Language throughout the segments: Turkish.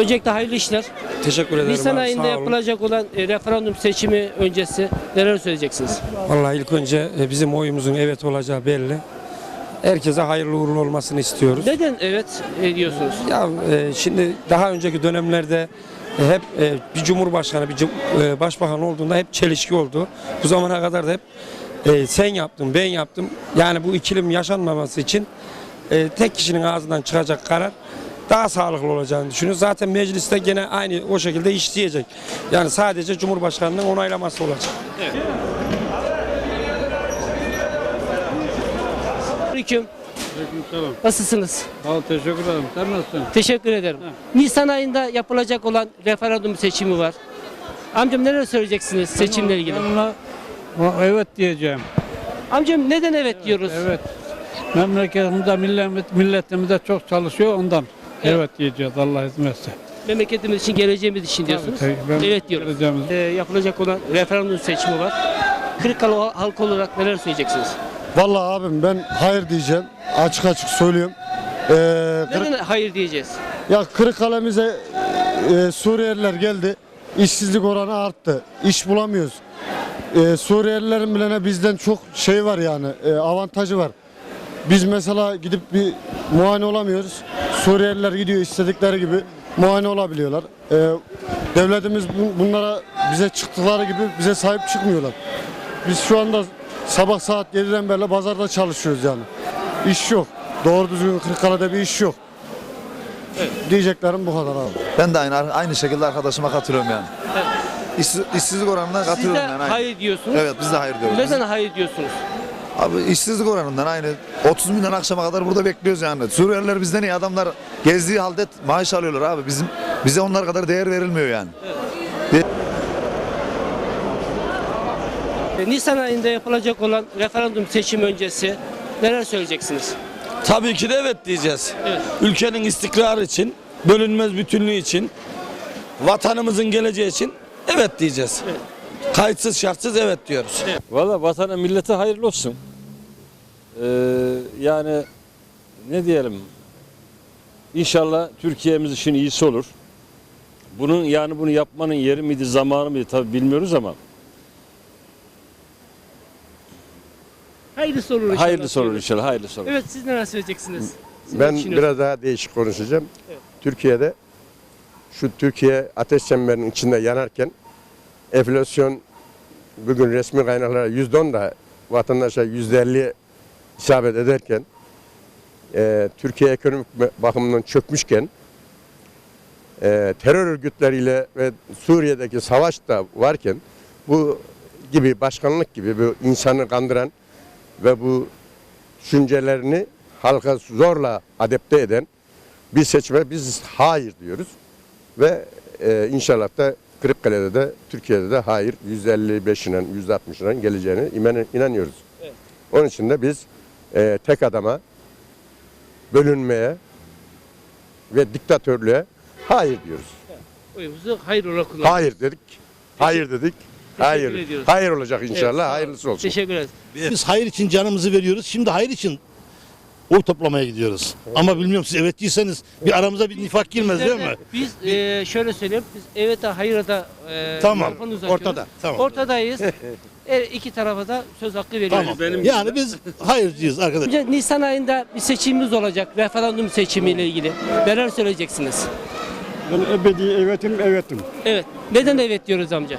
Öncelikle hayırlı işler. Teşekkür ederim. Nisan abi, ayında yapılacak olan e, referandum seçimi öncesi neler söyleyeceksiniz? Vallahi ilk önce e, bizim oyumuzun evet olacağı belli. Herkese hayırlı uğurlu olmasını istiyoruz. Neden evet e, diyorsunuz? Ya e, şimdi daha önceki dönemlerde e, hep e, bir cumhurbaşkanı, bir e, başbakan olduğunda hep çelişki oldu. Bu zamana kadar da hep e, sen yaptın, ben yaptım. Yani bu ikilim yaşanmaması için e, tek kişinin ağzından çıkacak karar daha sağlıklı olacağını düşünüyoruz. Zaten mecliste gene aynı o şekilde işleyecek. Yani sadece Cumhurbaşkanının onaylaması olacak. Aleyküm. Selam. Nasılsınız? Sağ ol, teşekkür ederim. Sen nasılsın? Teşekkür ederim. Nisan ayında yapılacak olan referandum seçimi var. Amcam neler söyleyeceksiniz seçimle ilgili? Ben ona o- evet diyeceğim. Amcam neden evet diyoruz? Evet. Memleketimizde, millet, milletimize çok çalışıyor ondan. Evet. Diyeceğiz Allah izin verirse. Memleketimiz için, geleceğimiz için diyorsunuz. Tabii, ben- evet diyoruz. geleceğimiz- Ee, yapılacak olan referandum seçimi var. Kırıkkale halkı olarak neler söyleyeceksiniz? Vallahi abim ben hayır diyeceğim. Açık açık söylüyorum. Ee, Kırık- Neden hayır diyeceğiz? ya Kırıkkale'mize e, Suriyeliler geldi. İşsizlik oranı arttı. İş bulamıyoruz. Ee, Suriyelilerin bilene bizden çok şey var yani e, avantajı var. Biz mesela gidip bir muayene olamıyoruz. Suriyeliler gidiyor istedikleri gibi muayene olabiliyorlar. Ee, devletimiz bu- bunlara bize çıktıkları gibi bize sahip çıkmıyorlar. Biz şu anda sabah saat 7'den beri pazarda çalışıyoruz yani. İş yok. Doğru düzgün Kırıkkale'de bir iş yok. Diyeceklerim bu kadar abi. Ben de aynı aynı şekilde arkadaşıma katılıyorum yani. İşsiz, işsizlik oranından Siz de katılıyorum yani. hayır diyorsunuz. Evet biz de hayır diyoruz. Neden hayır diyorsunuz? Abi işsizlik oranından aynı 30 milyon akşama kadar burada bekliyoruz yani. Suriyeliler bizden iyi adamlar gezdiği halde maaş alıyorlar abi. Bizim bize onlar kadar değer verilmiyor yani. E, Nisan ayında yapılacak olan referandum seçimi öncesi neler söyleyeceksiniz? Tabii ki de evet diyeceğiz. Evet. Ülkenin istikrarı için, bölünmez bütünlüğü için, vatanımızın geleceği için evet diyeceğiz. Evet. Kayıtsız şartsız evet diyoruz. Valla vatana millete hayırlı olsun. Ee, yani ne diyelim İnşallah Türkiye'miz için iyisi olur. Bunun yani bunu yapmanın yeri miydi zamanı mıydı tabi bilmiyoruz ama Hayırlısı olur inşallah. hayırlısı olur inşallah hayırlısı olur. Evet siz neler söyleyeceksiniz? Siz Ben biraz daha değişik konuşacağım. Evet. Türkiye'de şu Türkiye ateş çemberinin içinde yanarken enflasyon bugün resmi kaynaklara yüzde on da vatandaşa yüzde elli isabet ederken e, Türkiye ekonomik bakımından çökmüşken e, terör örgütleriyle ve Suriye'deki savaş da varken bu gibi başkanlık gibi bu insanı kandıran ve bu düşüncelerini halka zorla adapte eden bir seçime biz hayır diyoruz. Ve e, inşallah da Kırıkkale'de de Türkiye'de de hayır %55'ine %60'ına geleceğine inan- inanıyoruz. Evet. Onun için de biz e, tek adama bölünmeye ve diktatörlüğe hayır diyoruz. Oyumuzu hayır olarak kullanıyoruz. Hayır dedik. Hayır dedik. Hayır. ediyoruz. Hayır olacak inşallah. Hayırlısı olsun. Teşekkür ederiz. Biz hayır için canımızı veriyoruz. Şimdi hayır için oy toplamaya gidiyoruz. Ama bilmiyorum siz evet değilseniz bir aramıza bir nifak girmez değil mi? Biz e, şöyle söyleyeyim. Biz evet hayır da e, Tamam, mikrofonu uzatıyoruz. ortada, tamam. Ortadayız. Her iki tarafa da söz hakkı veriyoruz. Tamam. Yani biz hayırcıyız arkadaş. Önce Nisan ayında bir seçimimiz olacak. Referandum seçimiyle ilgili. Neler söyleyeceksiniz? Ben ebedi evetim evetim. Evet. Neden evet diyoruz amca?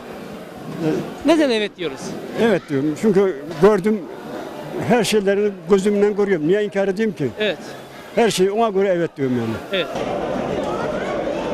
Neden evet diyoruz? Evet diyorum çünkü gördüm her şeyleri gözümden görüyorum. Niye inkar edeyim ki? Evet. Her şeyi ona göre evet diyorum yani. Evet.